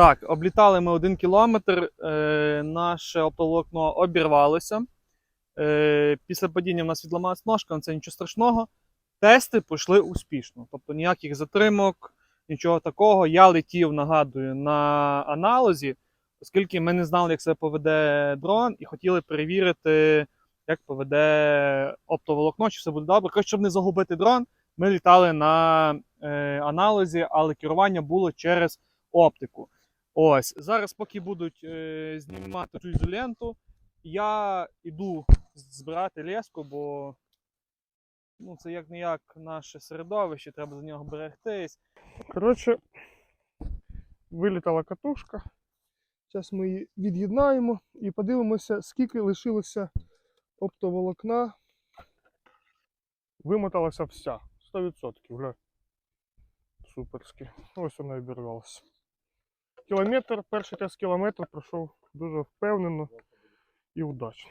Так, облітали ми один кілометр, е, наше оптоволокно обірвалося. Е, після падіння в нас відламалась ножка, але це нічого страшного. Тести пройшли успішно. Тобто ніяких затримок, нічого такого. Я летів, нагадую, на аналозі, оскільки ми не знали, як себе поведе дрон, і хотіли перевірити, як поведе оптоволокно, чи все буде добре. Коротше, щоб не загубити дрон, ми літали на е, аналозі, але керування було через оптику. Ось зараз, поки будуть е, знімати цю ізоленту, я йду збирати леску, бо ну, це як не як наше середовище, треба за нього берегтись. Коротше, вилітала катушка. Зараз ми її від'єднаємо і подивимося, скільки лишилося оптоволокна. Вимоталася вся. 100%. Гля. Суперськи. Ось вона і обірвалася. Кілометр, перший тест кілометр пройшов дуже впевнено і удачно.